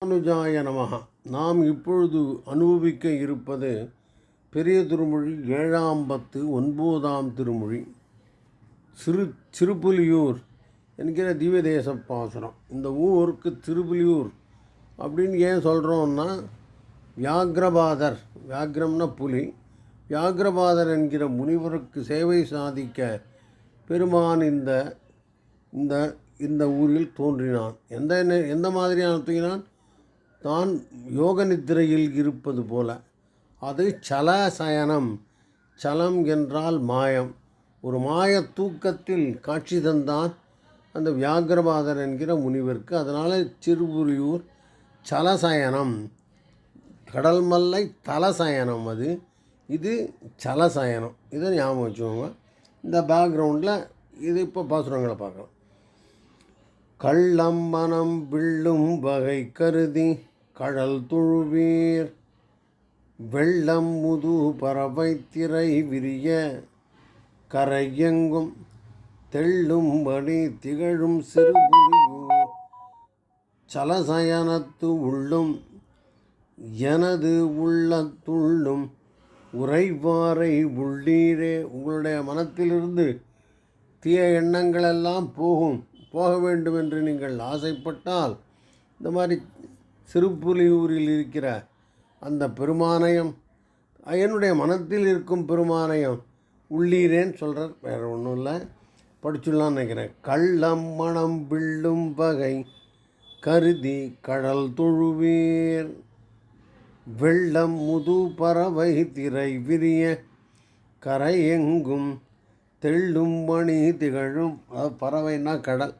ராமானுஜாய நமகா நாம் இப்பொழுது அனுபவிக்க இருப்பது பெரிய திருமொழி ஏழாம் பத்து ஒன்பதாம் திருமொழி. சிறு திருப்புலியூர் என்கிற திவ்யதேச பாசுரம். இந்த ஊருக்கு திருப்புலியூர் அப்படின்னு ஏன் சொல்கிறோம்னா வியாக்ரபாதர் வியாக்ரம்னா புலி. வியாக்ரபாதர் என்கிற முனிவருக்கு சேவை சாதிக்க பெருமான் இந்த இந்த இந்த ஊரில் தோன்றினான். எந்த என்ன எந்த மாதிரியான தூங்கினான் தான் யோக நித்திரையில் இருப்பது போல. அது சல சயனம் சலம் என்றால் மாயம். ஒரு மாய தூக்கத்தில் காட்சி தந்தான் அந்த வியாகிரபாதர் என்கிற முனிவருக்கு. அதனால் சிறுபுரியூர் சலசயனம். கடல் மல்லை தலசயனம் அது. இது சலசயனம். இதை ஞாபகம் வச்சுக்கோங்க. இந்த பேக்ரவுண்டில் இது இப்போ பாசுரங்களை பார்க்கலாம். கள்ளம் மனம் விள்ளும் வகை கருதி கடல் தொழுவீர். வெள்ளம் முது பறவை திரை விரிய. கரையெங்கும் தெள்ளும்படி திகழும் சிறுபுலியூர் சலசயனத்து உள்ளும் எனது உள்ளத்துள்ளும் உறைவாரை உள்ளீரே. உங்களுடைய மனத்திலிருந்து தீய எண்ணங்களெல்லாம் போகும். போக வேண்டும் என்று நீங்கள் ஆசைப்பட்டால் இந்த மாதிரி சிறுப்புலியூரில் இருக்கிற அந்த பெருமானையும் என்னுடைய மனத்தில் இருக்கும் பெருமானையும் உள்ளீரேன்னு சொல்கிறார் வேறு ஒன்றும் இல்லை. படிச்சுடலான்னு நினைக்கிறேன். கள்ளம் மணம் வில்லும் வகை கருதி கடல் தொழுவீர். வெள்ளம் முது பறவை திரை விரிய கரை எங்கும் தெள்ளும் மணி திகழும். பறவைன்னா கடல்.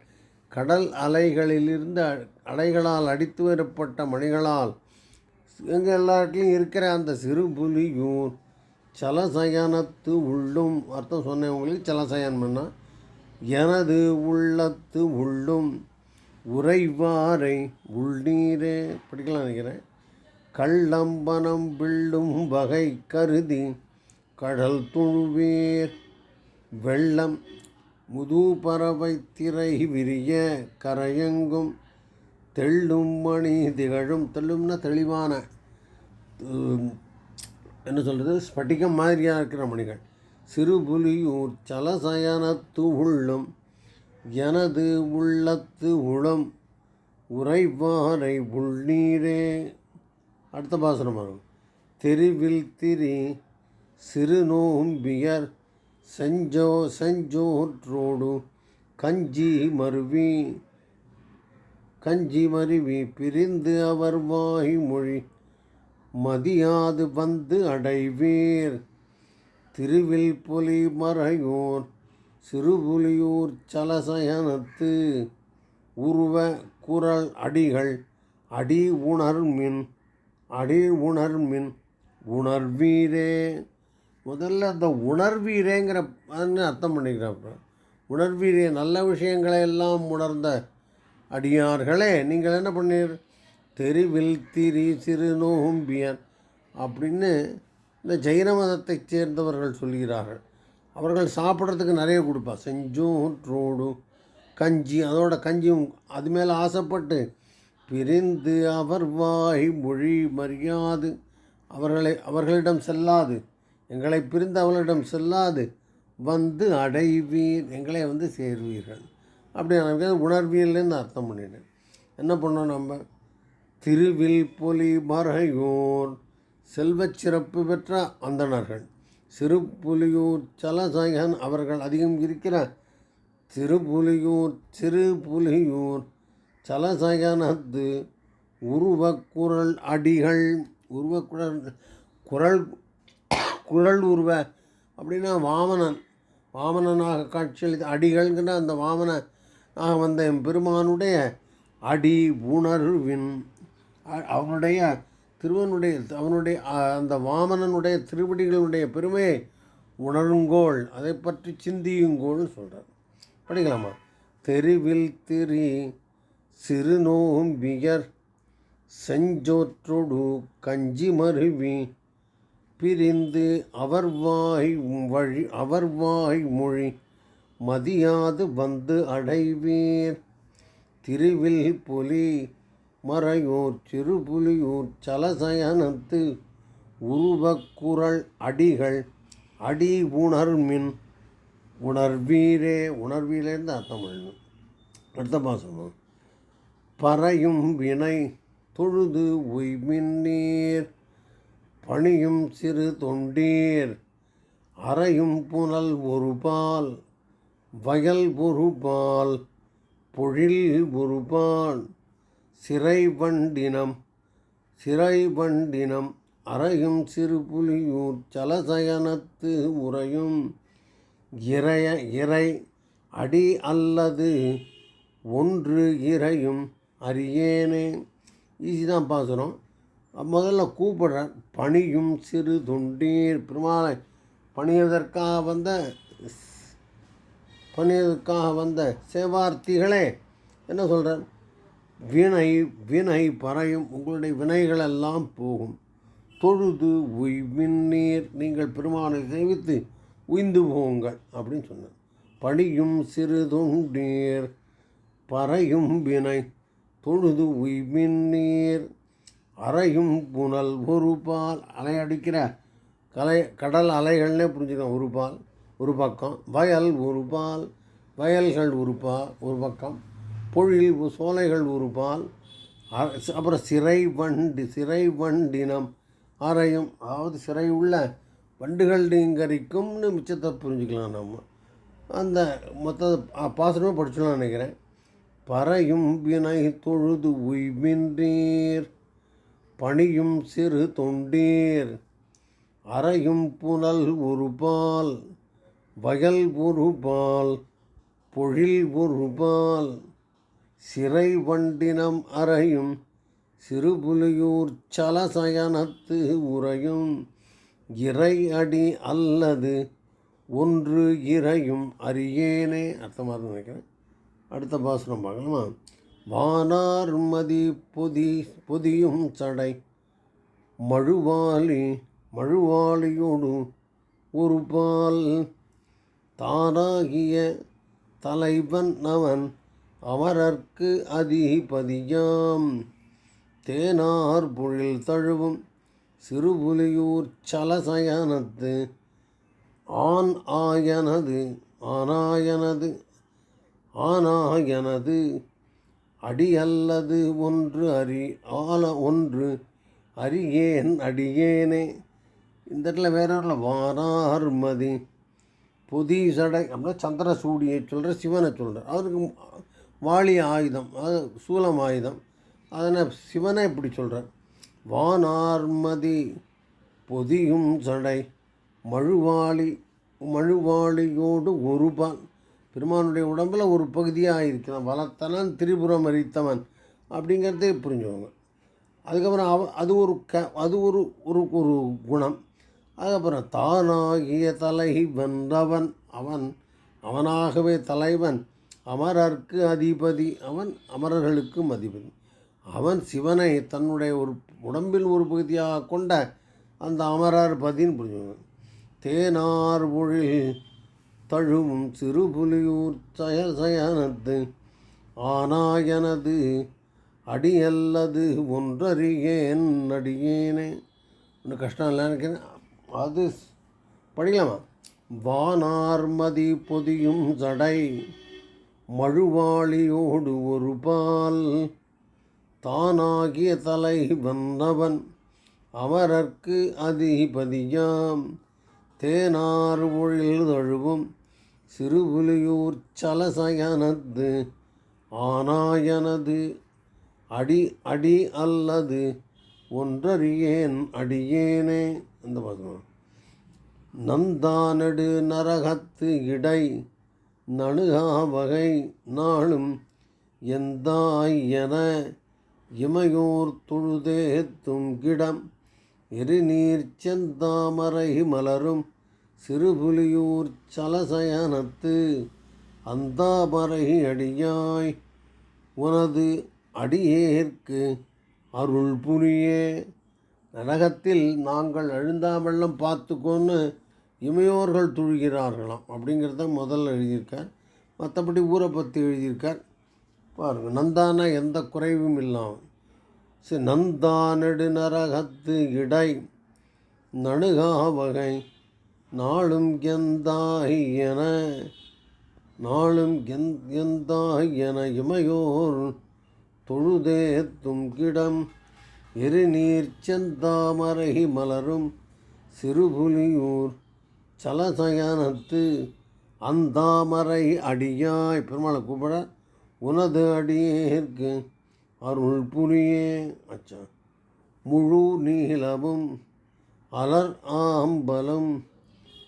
கடல் அலைகளிலிருந்து அ- அலைகளால் அடித்து வரப்பட்ட மணிகளால் எங்கள் எல்லாட்லையும் இருக்கிற அந்த சிறு புலியூர் சலசயனத்து உள்ளும் அர்த்தம் சொன்னவங்களுக்கு சலசயன் பண்ணா எனது உள்ளத்து உள்ளும் உறைவாரை உள்நீரே படிக்கலாம் நினைக்கிறேன். கள்ளம்பனம் விள்ளும் வகை கருதி கடல் துழுவேர் வெள்ளம் முது திரை விரிய கரையெங்கும் தெள்ளும் மணி திகழும். தெள்ளும்னா தெளிவான என்ன சொல்கிறது ஸ்பட்டிகம் மாதிரியாக இருக்கிற மணிகள். சிறுபுலியூர் சலசயனத்து உள்ளும் எனது உள்ளத்து உளம் உறைவாரை உள்நீரே. அடுத்த பாசனம் வரும் தெருவில் திரி சிறு நோம்பியர் செஞ்சோ செஞ்சோற்றோடு கஞ்சி மருவி கஞ்சி மருவி பிரிந்து அவர் வாய்மொழி மதியாது வந்து அடைவீர். திருவில் புலி மறையோர் சிறுபுலியூர் சலசயனத்து உருவ குரல் அடிகள் அடி உணர்மின் அடி உணர்மின் உணர்வீரே. முதல்ல அந்த உணர்வீரேங்கிற அதுன்னு அர்த்தம் பண்ணிக்கிறாப்ப உணர்வீரே நல்ல விஷயங்களை எல்லாம் உணர்ந்த அடியார்களே நீங்கள் என்ன பண்ணீர்? தெருவில் திரி சிறு நோகும்பியன் அப்படின்னு இந்த ஜெயின மதத்தைச் சேர்ந்தவர்கள் சொல்கிறார்கள். அவர்கள் சாப்பிட்றதுக்கு நிறைய கொடுப்பா. செஞ்சும் ரோடும் கஞ்சி அதோட கஞ்சியும் அது மேலே ஆசைப்பட்டு பிரிந்து அவர் வாய் மொழி மரியாது. அவர்களை அவர்களிடம் செல்லாது. எங்களை பிரிந்து அவளிடம் செல்லாது வந்து அடைவீர் எங்களை வந்து சேர்வீர்கள். அப்படி எனக்கு உணர்வியல்னு அர்த்தம் பண்ணிட்டேன். என்ன பண்ணோம் நம்ம? திருவில் பொலி மறையோர் செல்வச் சிறப்பு பெற்ற அந்தணர்கள். சிறுபுலியூர் சலசாயகன் அவர்கள் அதிகம் இருக்கிற திருப்புலியூர் சிறுபுலியூர் சலசயனத்து உருவக்குரல் அடிகள் உருவக்குரல் குரல் குழல் உருவ அப்படின்னா வாமனன். வாமனனாக காட்சியளித்த அடிகள்ங்கிற அந்த வாமனாக வந்த என் பெருமானுடைய அடி உணர்வின் அவனுடைய திருவனுடைய அவனுடைய அந்த வாமனனுடைய திருவடிகளுடைய பெருமையை உணருங்கோள். அதை பற்றி சிந்தியுங்கோள்னு சொல்கிறார் படிக்கலாமா? தெருவில் திரி சிறுநோம்பியர் செஞ்சோற்றொடு கஞ்சி மருவி பிரிந்து அவர் வாய் வழி அவர் வாய் மொழி மதியாது வந்து அடைவீர். திருவில் புலி மறையூர் சிறுபுலியூர் சலசயனத்து உருவக்குரல் அடிகள் அடி உணர்மின் உணர்வீரே. உணர்வீரேன்னு அர்த்தம் பண்ணணும் அடுத்த பாசனம். பறையும் வினை தொழுது உய்மின் நீர். பணியும் சிறு தொண்டீர் அறையும் புனல் ஒரு பால் வயல் ஒரு பால் பொழில் ஒரு பால் சிறை வண்டினம் சிறை வண்டினம் அறையும் சிறு புலியூர் சலசயனத்து உறையும் இறைய இறை அடி அல்லது ஒன்று இறையும் அறியேனே. ஈஸி தான் பாசுகிறோம் முதல்ல கூப்பிடுறேன். பணியும் சிறு தொண்டீர் பெருமாளை. பணியதற்காக வந்த பணியதற்காக வந்த சேவார்த்திகளே என்ன சொல்கிறேன் வினை வினை பறையும் உங்களுடைய வினைகள் எல்லாம் போகும். தொழுது உய்வின்னீர் நீங்கள் பெருமானை சேவித்து உய்ந்து போங்கள் அப்படின்னு சொன்னார். பணியும் சிறு தொண்டீர் பறையும் வினை தொழுது உய்மின்னீர் அறையும் புனல் ஒரு பால். அலை அடிக்கிற கலை கடல் அலைகள்னே புரிஞ்சுக்கலாம் ஒரு பால் ஒரு பக்கம். வயல் ஒரு பால் வயல்கள் ஒரு பா ஒரு பக்கம். பொழில் சோலைகள் ஒரு பால். அ- அப்புறம் சிறை வண்டு சிறை வண்டினம். அறையும் அதாவது சிறை உள்ள வண்டுகள் நீங்கரிக்கும்னு மிச்சத்தை புரிஞ்சுக்கலாம் நம்ம. அந்த மொத்த பாசனமே படிச்சுலாம் நினைக்கிறேன். பறையும் வினை தொழுது உய்மின்றீர். பணியும் சிறு தொண்டீர் அறையும் புனல் உருபால் வயல் உருபால் பொழில் உருபால் சிறை வண்டினம் அறையும் சிறுபுலியூர் சலசயனத்து உறையும் இறை அடி அல்லது ஒன்று இறையும் அறியேனே. அர்த்தமாக நினைக்கிறேன். அடுத்த பாசனம் பார்க்கலாமா? வானார் மதி பொதி பொதியும் சடை. மழுவாளி மழுவாளியோடு ஒரு பால் தானாகிய தலைவன் அவன் அமரர்க்கு அதிபதியாம். தேனார் பொழில் தழுவும் சிறுபுலியூர் சலசயனத்து ஆண் ஆயனது ஆனாயனது ஆனாயனது அடியல்லது ஒன்று அறி ஆல ஒன்று அறியேன் அடியேனே. இந்த இடத்துல வேற இடத்துல வாரார் பொதி சடை அப்படின்னா சந்திரசூடியை சொல்கிற சிவனை சொல்கிறார் அவருக்கு வாளி ஆயுதம் அது சூலம் ஆயுதம். அதனால் சிவனை இப்படி சொல்கிறார் வானார்மதி பொதியும் சடை. மழுவாளி மழுவாளியோடு ஒருபான் பெருமானுடைய உடம்பில் ஒரு பகுதியாக இருக்கிறான். வளர்த்தனன் திரிபுரம் அரித்தவன் அப்படிங்கிறதே புரிஞ்சுவாங்க அதுக்கப்புறம் அவ அது ஒரு க அது ஒரு ஒரு ஒரு குணம். அதுக்கப்புறம் தானாகிய தலை வென்றவன் அவன் அவனாகவே தலைவன். அமரர்க்கு அதிபதி. அவன் அமரர்களுக்கும் அதிபதி அவன் சிவனை தன்னுடைய ஒரு உடம்பில் ஒரு பகுதியாக கொண்ட அந்த அமரர் பதின்னு புரிஞ்சுவாங்க தேனார் பொழில் தழுவும் சிறுபுலியூர் சய ஆனாயனது அடியல்லது ஒன்றறியேன் அடியேனே. ஒன்று கஷ்டம் இல்லை நினைக்கிறேன். அது படிக்கலாமா? வானார்மதி பொதியும் சடை மழுவாளியோடு ஒரு பால் தானாகிய தலை வந்தவன் அமரர்க்கு அதிபதியாம். தேனார் ஒழில் தழுவும் சிறுபுலியூர் சலசயனது ஆனாயனது அடி அடி அல்லது ஒன்றறியேன் அடியேனே. அந்த பாசனம் நந்தானடு நரகத்து இடை நணுகா வகை நாளும் எந்தாய் என இமையோர் தொழுதேத்தும் கிடம் எரிநீர் செந்தாமரை மலரும் சிறுபுலியூர் சலசயனத்து அந்தாமரை அடியாய் உனது அடியேற்கு அருள் புரியே. நரகத்தில் நாங்கள் அழுந்தாமெல்லாம் பார்த்துக்கோன்னு இமையோர்கள் துழுகிறார்களாம். அப்படிங்கிறத முதல்ல எழுதியிருக்கார். மற்றபடி ஊரை பற்றி எழுதியிருக்கார். பாருங்கள் நந்தானா எந்த குறைவும் இல்லாமல் சி நந்தா நெடுநரகத்து இடை நடுகா வகை நாளும் எந்தாய் என நாளும் எந் எந்தாய் என இமையோர் தொழுதேத்தும் கிடம் எரிநீர் செந்தாமரை மலரும் சிறுபுலியூர் சலசயனத்து அந்தாமரை அடியாய். பெருமாளை கூப்பிட உனது அடியேற்கு அருள் புரியே. அச்சா. முழு நீளமும் அலர் ஆம்பலம்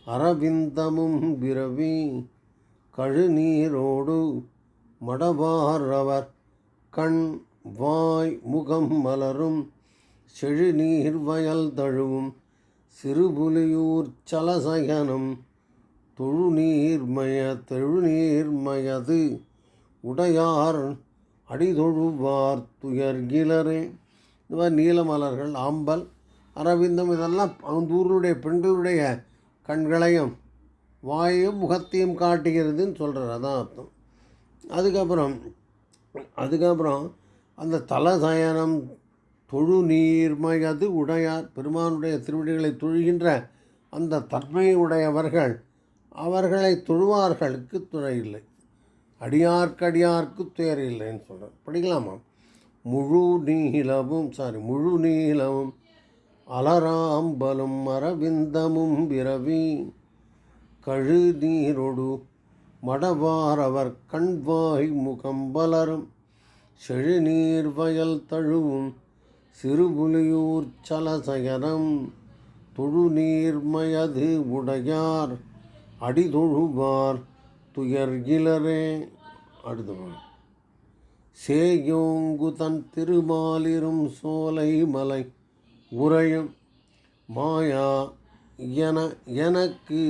அரவிந்தமும் பிறவி கழுநீரோடு மடவாரவர் கண் வாய் முகம் மலரும் செழுநீர் வயல் தழுவும் சிறுபுலியூர் சலசயனம் தொழுநீர்மய தெழுநீர்மயது உடையார் அடிதொழுவார் துயர்கிலரே இந்த மாதிரி நீலமலர்கள் ஆம்பல் அரவிந்தம் இதெல்லாம் அந்த ஊருடைய பெண்களுடைய கண்களையும் வாயையும் முகத்தையும் காட்டுகிறதுன்னு சொல்கிறார் அதான் அர்த்தம். அதுக்கப்புறம் அதுக்கப்புறம் அந்த தலசயனம் தொழு நீர்மையது உடையார் பெருமானுடைய திருவடிகளை தொழுகின்ற அந்த தன்மை உடையவர்கள் அவர்களை தொழுவார்களுக்கு துணை இல்லை. அடியார்க்கடியார்க்கு துயர் இல்லைன்னு சொல்கிறார் படிக்கலாமா? முழு நீளமும் சாரி முழு நீளமும் அலராம்பலும் அரவிந்தமும் விரவி கழுநீரொடு மடவாரவர் கண்வாய் முகம் வளரும். செழுநீர் வயல் தழுவும் சிறுபுலியூர் சலசயனம் தொழுநீர்மயது உடையார் அடிதொழுவார் துயர் துயர்கிலரே அடுத்த சேயோங்கு தன் திருமாலிரும் சோலை மலை உரையும் மாயா என எனக்கு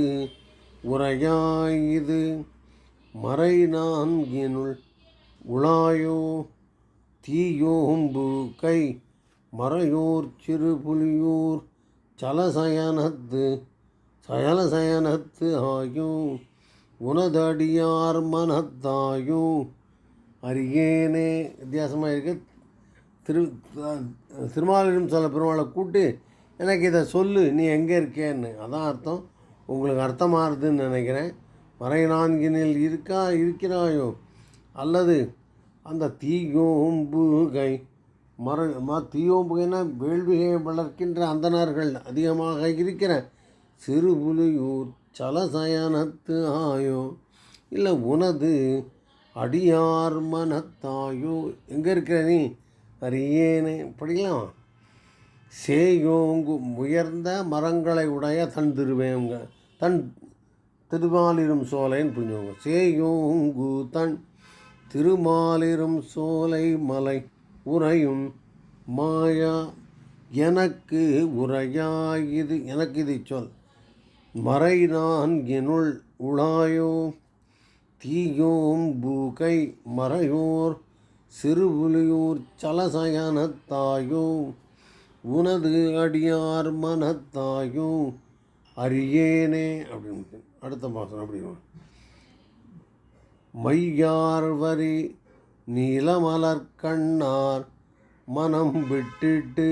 உரையாயிது மறை நான்கினுள் உளாயோ தீயோம்பு கை மறையோர் சிறு புலியூர் சலசயனத்து சயலசயனத்து ஆயும் உனதடியார் மனத்தாயும் அரியேனே வித்தியாசமாக இருக்குது திரு திருமாலிடம் சொல்ல பெருமாளை கூட்டு எனக்கு இதை சொல்லு நீ எங்கே இருக்கேன்னு. அதான் அர்த்தம். உங்களுக்கு அர்த்தமாகுதுன்னு நினைக்கிறேன். மறை நான்கினில் இருக்கா இருக்கிறாயோ? அல்லது அந்த தீயோம்புகை மர ம தீயோம்புகைனா வேள்விகை வளர்க்கின்ற அந்தனர்கள் அதிகமாக இருக்கிற சிறுபுலியூர் சலசயனத்து ஆயோ? இல்லை உனது அடியார் மனத்தாயோ? எங்கே இருக்கிற நீ? அறியேனே. படிக்கலாம் சேயோங்கு உயர்ந்த மரங்களை உடைய தன் திருவேங்க தன் திருமாலிரும் சோலைன்னு புரிஞ்சுவோங்க சேயோங்கு தன் திருமாலிரும் சோலை மலை உறையும் மாயா எனக்கு உரையாய் இது எனக்கு இது சொல். மறை நான் எனுள் உளாயோ தீயோம் பூகை மறையோர் சிறுபுலியூர் சலசயனத்தாயோ உனது அடியார் மனத்தாயோ அரியேனே அப்படின்னு அடுத்த மாதம் அப்படி மையார் வரி நீலமலர் கண்ணார் மனம் விட்டுட்டு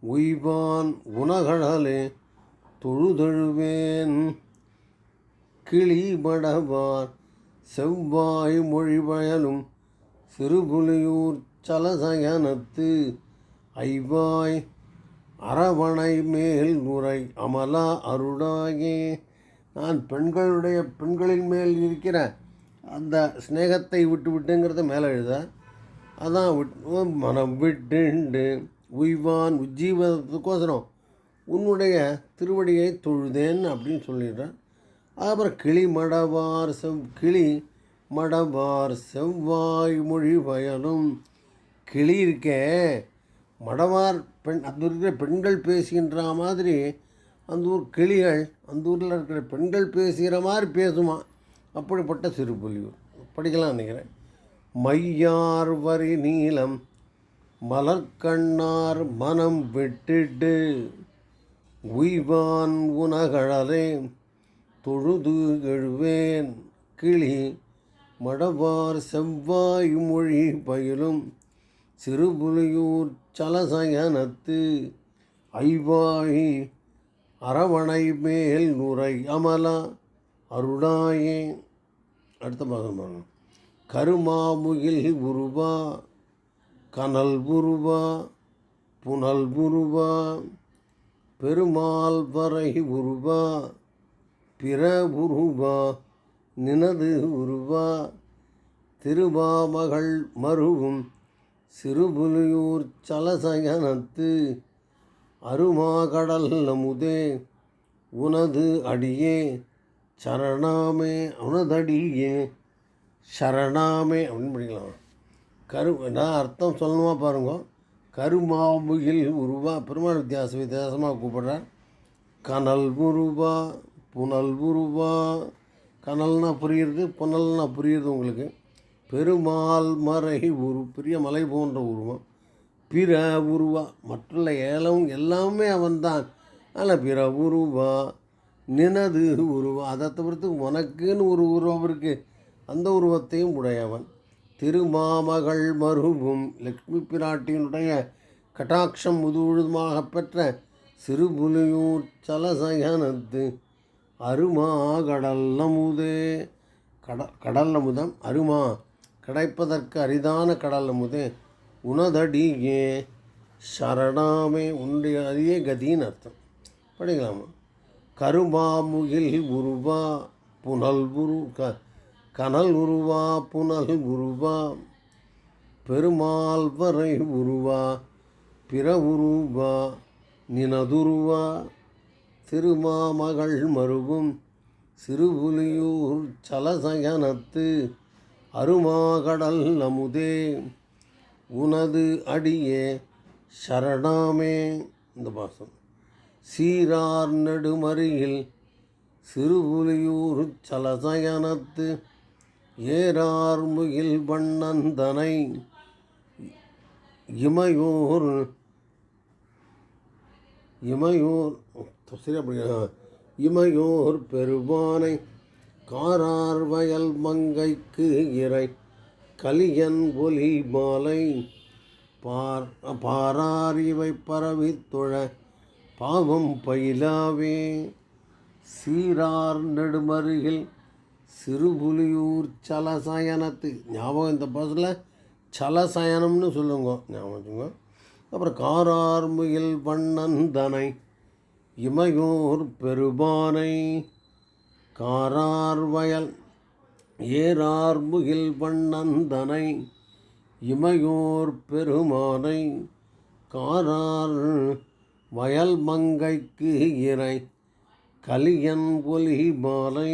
உய்வான் உனகடலே தொழுதழுவேன். கிளிபடவார் செவ்வாய் மொழிபயலும் சிறுபுலியூர் சலசயனத்து ஐவாய் அரவணை மேல் உரை அமலா அருளாயே. நான் பெண்களுடைய பெண்களின் மேல் இருக்கிற அந்த ஸ்நேகத்தை விட்டு விட்டுங்கிறத மேலே எழுத. அதான் விட் மனம் விட்டுண்டு. உய்வான் உஜ்ஜீவனத்துக்கோசரம். உன்னுடைய திருவடியை தொழுதேன் அப்படின்னு சொல்லிடுறேன் அப்புறம் கிளி மடவார் செவ் கிளி மடவார் செவ்வாய் மொழி பயனும். கிளி இருக்கே மடவார் பெண் அந்த இருக்கிற பெண்கள் பேசுகின்ற மாதிரி அந்த ஊர் கிளிகள் அந்த ஊரில் இருக்கிற பெண்கள் பேசுகிற மாதிரி பேசுமா? அப்படிப்பட்ட சிறுபுலியூர் படிக்கலாம் நினைக்கிறேன். மையார் வரி நீளம் மலர்கண்ணார் மனம் விட்டுட்டு உய்வான் உனகழலே தொழுது எழுவேன் கிளி மடவார் செவ்வாய் மொழி பயிலும் சிறுபுலியூர் சலசயனத்து ஐவாயி அரவணை மேல் நுரை அமலா அருளாயே. அடுத்த பாகம் பாருங்க. கருமாமுகில் உருவா கனல் உருவா புனல் உருவா பெருமாள் வரை உருவா பிற உருவா நினது உருவா திருவாமகள் மருவும் சிறுபுலியூர் சலசயனத்து அருமாகடல் நமுதே. உனது அடியே சரணாமே உனதடியே. சரணாமே அப்படின்னு படிக்கலாம். கரு நான் அர்த்தம் சொல்லணுமா பாருங்க. கருமாபுகில் உருவா பெருமாள் வித்தியாச வித்தியாசமாக கூப்பிடுறார். கனல் உருவா புனல் உருவா கனல்னா புரியுறது புனல்னா புரியுறது உங்களுக்கு. பெருமாள் மறை உரு பெரிய மலை போன்ற உருவம். பிற உருவா மற்றுள்ள ஏலம் எல்லாமே அவன்தான். ஆனால் பிற உருவா நினது உருவம் அதை தவிர்த்து உனக்குன்னு ஒரு உருவம் இருக்குது அந்த உருவத்தையும் உடையவன். திருமாமகள் மருவும் லக்ஷ்மி பிராட்டியினுடைய கட்டாட்சம் முதுமுழுதுமாக பெற்ற சிறுபுலியூர் சலசயனத்து அருமா கடல் கட கடல் அமுதம் அருமா. கிடைப்பதற்கு அரிதான கடல் அமுதே உனதடியே. சரணாமே உன்னுடைய அரிய கதின்னு அர்த்தம். படிக்கலாமா? கருமாமுகில் உருவா புனல் உரு க கனல் உருவா புனல் உருவா. பெருமாள் வரை உருவா பிற உருவா நினதுருவா. திருமாமகள் மருவும் சிறுபுலியூர் சலசயனத்து அருமாகடல் அமுதே. உனது அடியே சரணாமே. இந்த பாசம். சீரார் நெடுமறியில் சிறுபுலியூர் சலசயனத்து ஏறார் முகில் வண்ணந்தனை. இமையோர் இமையூர் சரி படிக்க இமையோர் பெருமானை காரார் வயல் மங்கைக்கு இறை கலியன் ஒலி மாலை பார் பாரார் இவை பரவி தொழ பாவம் பயிலாவே. சீரார் நெடுமருகில் சிறுபுலியூர் சலசயனத்து. ஞாபகம் இந்த பஸ்ஸில் சலசயனம்னு சொல்லுங்க. ஞாபகம் வச்சுங்க அப்புறம் காரார் முகில் வண்ணந்தனை இமையோர் பெருபானை காரார் வயல் ஏறார் வண்ணந்தனை. இமையோர் பெருமானை காரார் வயல் மங்கைக்கு இறை கலியன் ஒலி மாலை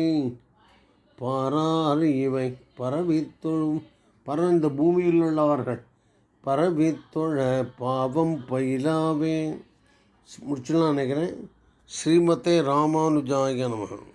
பாரார் இவை. பரவித்தொழும் பரந்த பூமியில் உள்ளவர்கள் பரவித்தொழ பாவம் பயிலாவே. முடிச்சுலாம் நினைக்கிறேன். ஸ்ரீமதே ராமானுஜாய நமகம்